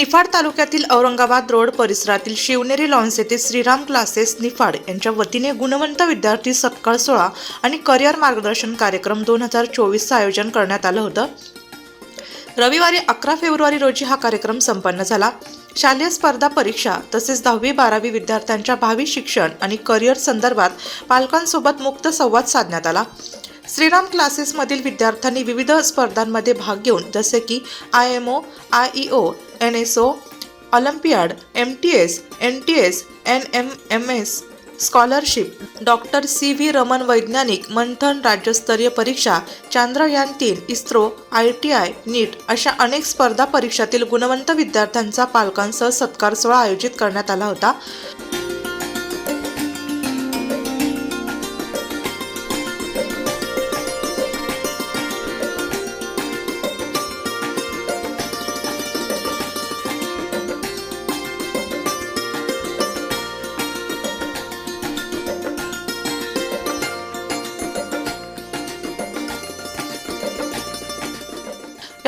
निफाड तालुक्यातील औरंगाबाद रोड परिसरातील शिवनेरी लॉन्स येथे श्रीराम क्लासेस निफाड यांच्या वतीने गुणवंत विद्यार्थी सत्कार सोहळा आणि करिअर मार्गदर्शन कार्यक्रम दोन हजार चोवीसचं आयोजन करण्यात आलं होतं. रविवारी अकरा फेब्रुवारी रोजी हा कार्यक्रम संपन्न झाला. शालेय स्पर्धा परीक्षा तसेच दहावी बारावी विद्यार्थ्यांच्या भावी शिक्षण आणि करिअर संदर्भात पालकांसोबत मुक्त संवाद साधण्यात आला. श्रीराम क्लासेसमधील विद्यार्थ्यांनी विविध स्पर्धांमध्ये भाग घेऊन जसे की I M O I E O N S O olympiad M T S N T S N M M S scholarship. Doctor C V Raman वैज्ञानिक मंथन राज्यस्तरीय परीक्षा चांद्रयान तीन ISRO I T I NEET अशा अनेक स्पर्धा परीक्षातील गुणवंत विद्यार्थ्यांचा पालकांसह सत्कार सोहळा आयोजित करण्यात आला होता.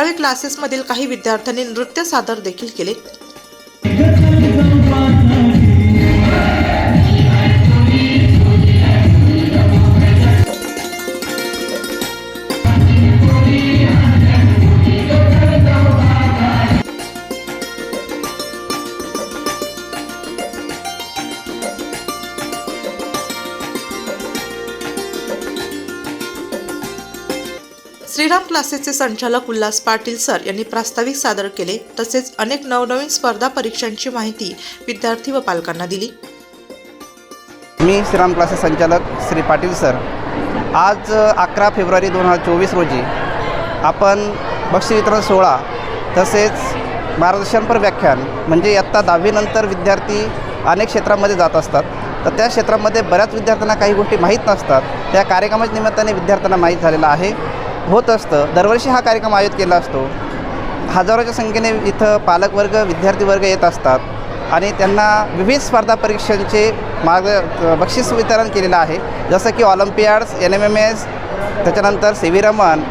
यावेळी क्लासेसमधील काही विद्यार्थ्यांनी नृत्य सादर देखील केले. क्लासेसचे संचालक उल्हास पाटील सर यांनी प्रास्ताविक सादर केले तसेच अनेक नवनवीन स्पर्धा परीक्षांची माहिती विद्यार्थी व पालकांना दिली. मी श्रीराम क्लासेस संचालक श्री पाटील सर. आज अकरा फेब्रुवारी दोन हजार चोवीस रोजी आपण बक्षीस वितरण सोहळा तसेच मार्गदर्शनपर व्याख्यान म्हणजे आत्ता दहावीनंतर विद्यार्थी अनेक क्षेत्रामध्ये जात असतात. तर त्या क्षेत्रामध्ये बऱ्याच विद्यार्थ्यांना काही गोष्टी माहीत नसतात. त्या कार्यक्रमाच्या निमित्ताने विद्यार्थ्यांना माहीत झालेलं आहे. होत असतं. दरवर्षी हा कार्यक्रम आयोजित केला असतो. हजारोच्या संख्येने इथं पालकवर्ग विद्यार्थी वर्ग येत असतात आणि त्यांना विविध स्पर्धा परीक्षांचे मार्ग बक्षीस वितरण केलेलं आहे. जसं की olympiads N M M S त्याच्यानंतर सी व्ही रमन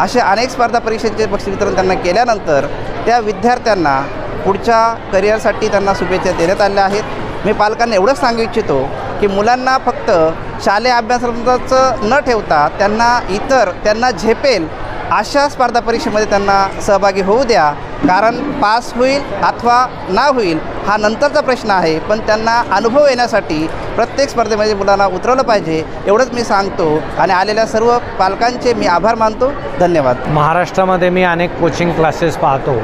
असे अनेक स्पर्धा परीक्षांचे बक्षीस वितरण त्यांना केल्यानंतर त्या विद्यार्थ्यांना पुढच्या करिअरसाठी त्यांना शुभेच्छा देण्यात आल्या आहेत. मी पालकांना एवढंच सांगू इच्छितो की मुलांना फक्त शालेय अभ्यासाचं न ठेवता त्यांना इतर त्यांना झेपेल अशा स्पर्धा परीक्षेमध्ये त्यांना सहभागी होऊ द्या. कारण पास होईल अथवा ना होईल हा नंतरचा प्रश्न आहे. पण त्यांना अनुभव येण्यासाठी प्रत्येक स्पर्धेमध्ये मुलांना उतरवलं पाहिजे एवढंच मी सांगतो. आणि आलेल्या सर्व पालकांचे मी आभार मानतो. धन्यवाद. महाराष्ट्रामध्ये मी अनेक कोचिंग क्लासेस पाहतो.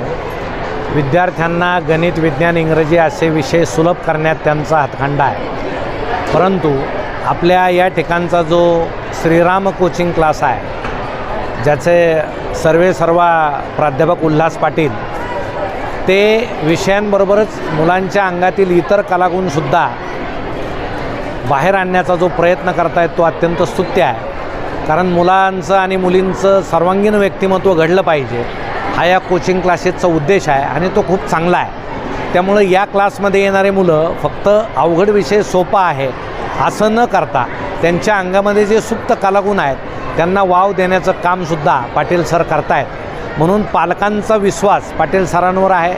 विद्यार्थ्यांना गणित विज्ञान इंग्रजी असे विषय सुलभ करण्यात त्यांचा हातखंडा आहे. परंतु आपल्या या ठिकाणचा जो श्रीराम कोचिंग क्लास आहे ज्याचे सर्वे सर्व प्राध्यापक उल्हास पाटील ते विषयांबरोबरच मुलांच्या अंगातील इतर कलागुणसुद्धा बाहेर आणण्याचा जो प्रयत्न करतायत तो अत्यंत स्तुत्य आहे. कारण मुलांचं आणि मुलींचं सर्वांगीण व्यक्तिमत्व घडलं पाहिजे हा या कोचिंग क्लासेसचा उद्देश आहे आणि तो खूप चांगला आहे. त्यामुळं या क्लासमध्ये येणारे मुलं फक्त अवघड विषय सोपा आहे असं न करता त्यांच्या अंगामध्ये जे सुप्त कलागुण आहेत त्यांना वाव देण्याचं कामसुद्धा पाटील सर करतायत. म्हणून पालकांचा विश्वास पाटील सरांवर आहे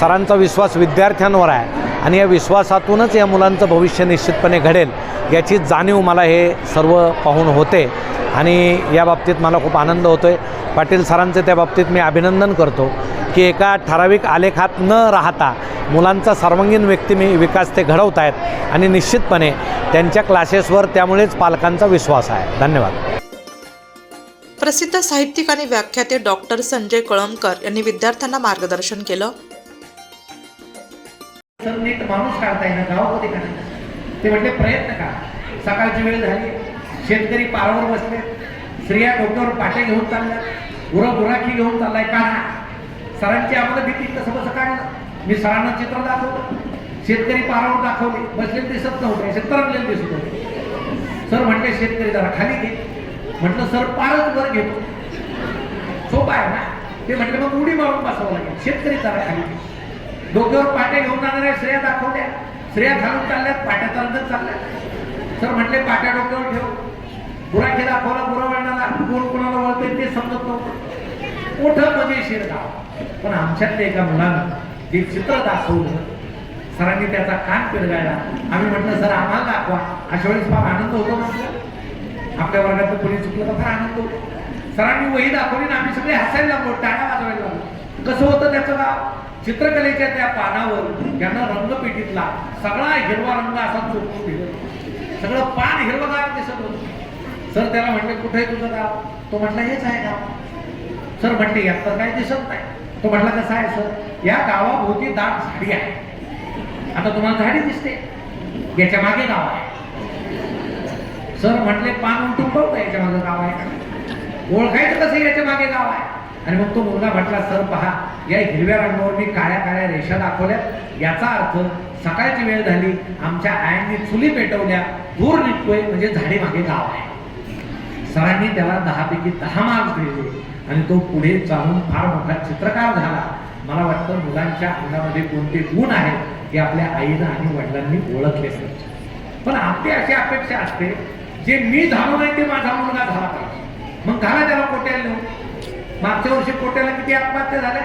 सरांचा विश्वास विद्यार्थ्यांवर आहे आणि या विश्वासातूनच या मुलांचं भविष्य निश्चितपणे घडेल याची जाणीव मला हे सर्व पाहून होते. आणि या बाबतीत मला खूप आनंद होतो आहे पाटील सरांचे त्या बाबतीत मी अभिनंदन करतो की एका ठराविक आलेखात न राहता मुलांचा सर्वांगीण व्यक्ती विकास ते घडवत आहेत आणि निश्चितपणे त्यांच्या क्लासेसवर त्यामुळेच पालकांचा विश्वास आहे. धन्यवाद. प्रसिद्ध साहित्यिक आणि व्याख्याते डॉक्टर संजय कळमकर यांनी विद्यार्थ्यांना मार्गदर्शन केलं. सर नीट माणूस काढता येणार गावामध्ये काढायचं ते म्हटले प्रयत्न का सकाळची वेळ झाली शेतकरी पारावर बसले स्त्रिया डोक्यावर पाट्या घेऊन चालल्या गुरं गुराखी घेऊन चाललाय काढा. सरांची आम्हाला भीती तसं कसं काढलं मी सरांना चित्र दाखवलं. शेतकरी पारावर दाखवले. बसले दिसत नव्हते. असे दिसत होते. सर म्हटले शेतकरी जरा खाली घे. म्हटलं सर पारच वर घेतो. सोपा आहे ना? ते म्हटलं मग उडी मारून बसावं लागेल. शेतकरी जरा खाली घे. डोक्यावर पाट्या घेऊन जाणाऱ्या श्रेया दाखवल्या. श्रेया घालून चालल्यात पाट्या चालतच चालल्या सर म्हटले पाट्या डोक्यावर ठेव. बुराखे दाखवला बुरा वळणाला कोण कोणाला वळते ते समजत नव्हतं. मोठं मजेशीर म्हणजे गाव? पण आमच्यातल्या एका मुलानं जे चित्र दाखवलं सरांनी त्याचा कान पिरगाळला आम्ही म्हटलं सर आम्हाला दाखवा. अशा वेळेस फार आनंद होतो आपल्या वर्गात कोणी चुकलं तर फार आनंद होतो. सरांनी वही दाखवली ना आम्ही सगळे हसायला लागलो टाळ्या वाजवायला लागलो. कसं होतं त्याचं गाव? चित्रकलेच्या त्या पानावर त्यानं रंगपेटीतला सगळा हिरवा रंग असा चोपून दिला. सगळं पान हिरवगार दिसत होतं. सर त्याला म्हटले कुठे तुझं गाव? तो म्हटलं हेच आहे गाव. सर म्हटले यात तर काही दिसत नाही. तो म्हटला कसं आहे सर? या गावाभोवती दाट झाडी आहे. आता तुम्हाला झाडी दिसते. याच्या मागे गाव आहे. सर म्हटले पान उठून का याच्या मागे गाव आहे? ओळखायचं कसं याच्या मागे गाव आहे? आणि मग तो मुलगा म्हटला सर पहा या हिरव्या रंगावर मी काळ्या काळ्या रेषा दाखवल्या. याचा अर्थ सकाळची वेळ झाली. आमच्या आयांनी चुली पेटवल्या. दूर निघतोय म्हणजे झाडी मागे गाव आहे. सरांनी त्याला दहापैकी दहा मार्क्स दिले. आणि तो पुढे चालून फार मोठा चित्रकार झाला. मला वाटतं मुलांच्या अंगामध्ये कोणते गुण आहेत हे आपल्या आईनं आणि वडिलांनी ओळखले पाहिजे पण आपली अशी अपेक्षा असते जे मी झालो नाही ते माझा मुलगा झाला पाहिजे. मग घाला त्याला कोट्याला नेऊ मागच्या वर्षी कोट्याला किती आत्महत्या झाल्या?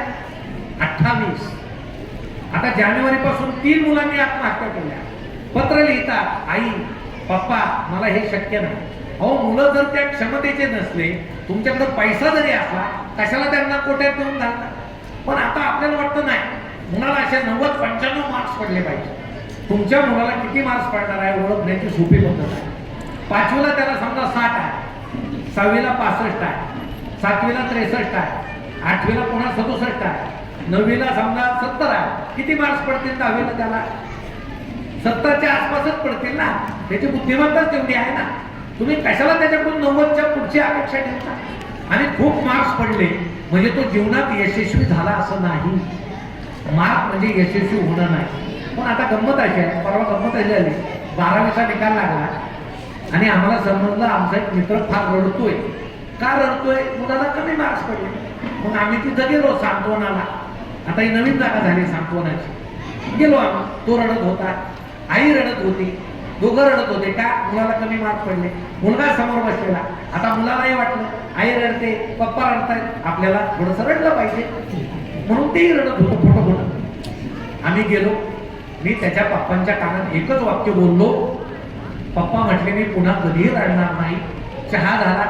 अठ्ठावीस. आता जानेवारी पासून तीन मुलांनी आत्महत्या केल्या. पत्र लिहितात आई पप्पा मला हे शक्य नाही. अहो मुलं जर त्या क्षमतेचे नसले तुमच्याकडे पैसा जरी असला कशाला त्यांना कोट्यात देऊन घालता? पण आता आपल्याला वाटतं नाही. मुलाला असे नव्वद पंच्याण्णव मार्क्स पडले पाहिजे. तुमच्या मुलाला किती मार्क्स पडणार आहे ओळखण्याची सोपी पद्धत आहे. पाचवीला त्याला समजा साठ आहे. सहावीला पासष्ट आहे. सातवीला त्रेसष्ट आहे. आठवीला पुन्हा सदुसष्ट आहे. नववीला समजा सत्तर आहे. किती मार्क्स पडतील दहावीला त्याला? सत्तरच्या आसपासच पडतील ना. त्याची बुद्धिमत्ताच तेवढी आहे ना. तुम्ही कशाला त्याच्याकडून नव्वदच्या पुढची अपेक्षा ठेवता? आणि खूप मार्क्स पडले. म्हणजे तो जीवनात यशस्वी झाला असं नाही. मार्क म्हणजे यशस्वी होणं नाही. पण आता गंमत अशी आहे. परवा गंमत अशी आली बारावीचा निकाल लागला. आणि आम्हाला समजलं आमचा एक मित्र फार रडतोय. का रडतोय? मुलाला कमी मार्क्स पडले. मग आम्ही तिथं गेलो सांत्वनाला. आता ही नवीन जागा झाली सांत्वनाची. गेलो आम्ही. तो रडत होता. आई रडत होती. दोघं रडत होते. का मुलाला कमी मार्क पडले. मुलगा समोर बसलेला. आता मुलालाही वाटलं आई रडते पप्पा रडतायत. आपल्याला थोडंसं रडलं पाहिजे. म्हणून तेही रडत होतं फोटो फोटो आम्ही गेलो. मी त्याच्या पप्पांच्या कानात एकच वाक्य बोललो. पप्पा म्हटले मी पुन्हा कधीही रडणार नाही. चहा झाला.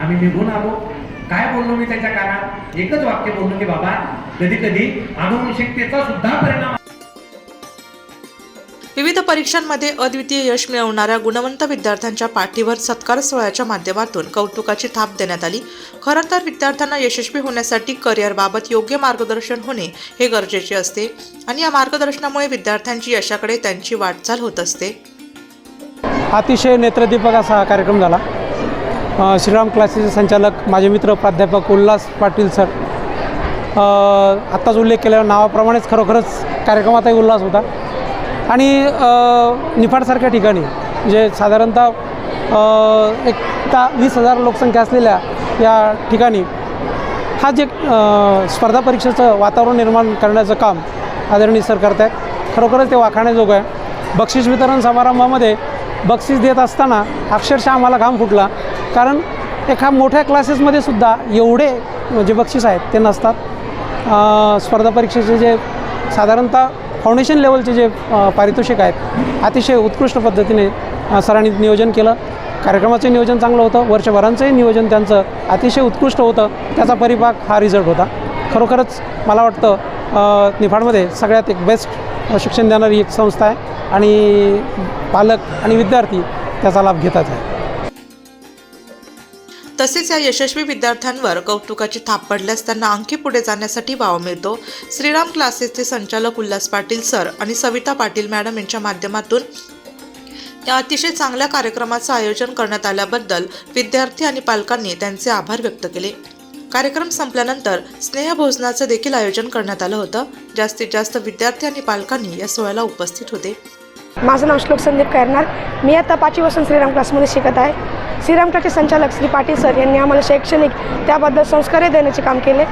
आम्ही निघून आलो. काय बोललो मी त्याच्या कानात? एकच वाक्य बोललो की बाबा कधी कधी अनुवंशिकतेचा सुद्धा परिणाम विविध परीक्षांमध्ये अद्वितीय यश मिळवणाऱ्या गुणवंत विद्यार्थ्यांच्या पाठीवर सत्कार सोहळ्याच्या माध्यमातून कौतुकाची थाप देण्यात आली. खरं तर विद्यार्थ्यांना यशस्वी होण्यासाठी करिअरबाबत योग्य मार्गदर्शन होणे हे गरजेचे असते आणि या मार्गदर्शनामुळे विद्यार्थ्यांची यशाकडे त्यांची वाटचाल होत असते. अतिशय नेत्रदीपक असा हा कार्यक्रम झाला. श्रीराम क्लासेसचे संचालक माझे मित्र प्राध्यापक उल्हास पाटील सर. आत्ताच उल्लेख केलेल्या नावाप्रमाणेच खरोखरच कार्यक्रमातही उल्हास होता. आणि निफाडसारख्या ठिकाणी जे साधारणतः एक ता वीस हजार लोकसंख्या असलेल्या या ठिकाणी हा जे स्पर्धा परीक्षेचं वातावरण निर्माण करण्याचं काम आदरणीय सर करत आहेत खरोखरच ते वाखाण्याजोगं आहे. बक्षीस वितरण समारंभामध्ये बक्षीस देत असताना अक्षरशः आम्हाला घाम फुटला. कारण एका मोठ्या क्लासेसमध्ये सुद्धा एवढे जे बक्षीस आहेत ते नसतात. स्पर्धा परीक्षेचे जे साधारणतः फाउंडेशन लेवलचे जे पारितोषिक आहेत अतिशय उत्कृष्ट पद्धतीने सरांनी नियोजन केलं. कार्यक्रमाचं नियोजन चांगलं होतं. वर्षभरांचंही नियोजन त्यांचं अतिशय उत्कृष्ट होतं. त्याचा परिपाक हा रिझल्ट होता. खरोखरच मला वाटतं निफाडमध्ये सगळ्यात एक बेस्ट शिक्षण देणारी एक संस्था आहे आणि पालक आणि विद्यार्थी त्याचा लाभ घेतात आहे तसेच या यशस्वी विद्यार्थ्यांवर कौतुकाची थाप पडल्यास त्यांना आणखी पुढे जाण्यासाठी वाव मिळतो. श्रीराम क्लासेसचे संचालक उल्हास पाटील सर आणि सविता पाटील मॅडम यांच्या माध्यमातून या अतिशय चांगल्या कार्यक्रमाचं आयोजन करण्यात आल्याबद्दल विद्यार्थी आणि पालकांनी त्यांचे आभार व्यक्त केले. कार्यक्रम संपल्यानंतर स्नेहभोजनाचं देखील आयोजन करण्यात आलं होतं. जास्तीत जास्त विद्यार्थी आणि पालकांनी या सोहळ्याला उपस्थित होते. माझं नाव श्लोक संदीप करणार. मी आता पाचवीपासून श्रीराम क्लासमध्ये शिकत आहे. श्रीराम संचालक श्री पाटील सर यांनी आम्हाला शैक्षणिक त्याबद्दल संस्कारही देण्याचे काम केले.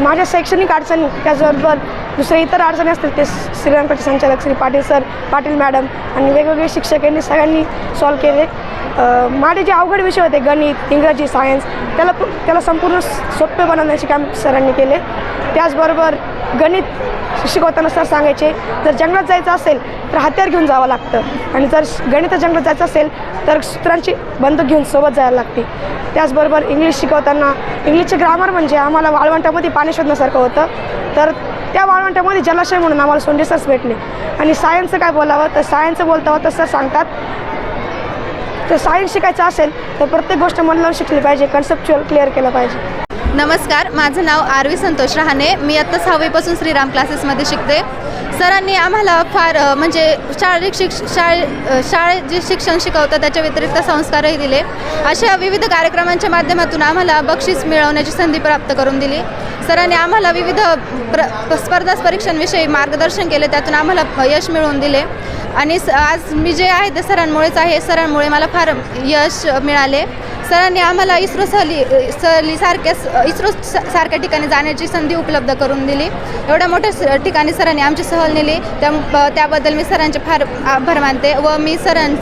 माझ्या शैक्षणिक अडचणी त्याचबरोबर दुसऱ्या इतर अडचणी असतील ते श्रीराम संचालक श्री पाटील सर पाटील मॅडम आणि वेगवेगळे शिक्षक यांनी सगळ्यांनी सॉल्व केले. माझे जे अवघड विषय होते गणित इंग्रजी सायन्स त्याला त्याला संपूर्ण सोपे बनवण्याचे काम सरांनी केले. त्याचबरोबर गणित शिकवताना सर सांगायचे जर जंगलात जायचं असेल तर हत्यार घेऊन जावं लागतं. आणि जर गणित जंगलात जायचं असेल तर सूत्रांची बंदूक घेऊन सोबत जायला लागते. त्याचबरोबर इंग्लिश शिकवताना इंग्लिशचे ग्रामर म्हणजे आम्हाला वाळवंटामध्ये पाणी शोधण्यासारखं होतं. तर त्या वाळवंटामध्ये जलाशय म्हणून आम्हाला सोंडे सरच भेटले. आणि सायन्सचं काय बोलावं? तर सायन्सचं बोलतावं तर सर सांगतात तर सायन्स शिकायचं असेल तर प्रत्येक गोष्ट मन लावून शिकली पाहिजे कन्सेप्च्युअल क्लिअर केलं पाहिजे. नमस्कार माझं नाव आरवी संतोष रहाणे. मी आत्ता सहावीपासून श्रीराम क्लासेसमध्ये शिकते. सरांनी आम्हाला फार म्हणजे शारीरिक शिक्ष शाळे शाळे शाळेत जे शिक्षण शिकवतं त्याच्या व्यतिरिक्त संस्कारही दिले. अशा विविध कार्यक्रमांच्या माध्यमातून आम्हाला बक्षीस मिळवण्याची संधी प्राप्त करून दिली. सरांनी आम्हाला विविध प्र स्पर्धा परीक्षांविषयी मार्गदर्शन केले त्यातून आम्हाला यश मिळवून दिले. आणि स आज मी जे आहे ते सरांमुळेच आहे. सरांमुळे मला फार यश मिळाले. सरांनी आम्हाला इस्रो सहली सहलीसारख्या इस्रो स- सारख्या ठिकाणी जाण्याची संधी उपलब्ध करून दिली. एवढ्या मोठ्या स- ठिकाणी सरांनी आमची सहल नेली. त्या त्याबद्दल मी सरांचे फार आभार मानते व मी सरां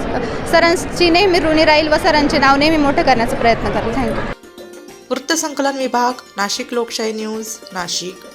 सरांची नेहमी ऋणी राहील व सरांचे नाव नेहमी मोठं करण्याचा प्रयत्न करेल. थँक्यू. वृत्तसंकलन विभाग नाशिक लोकशाही न्यूज नाशिक.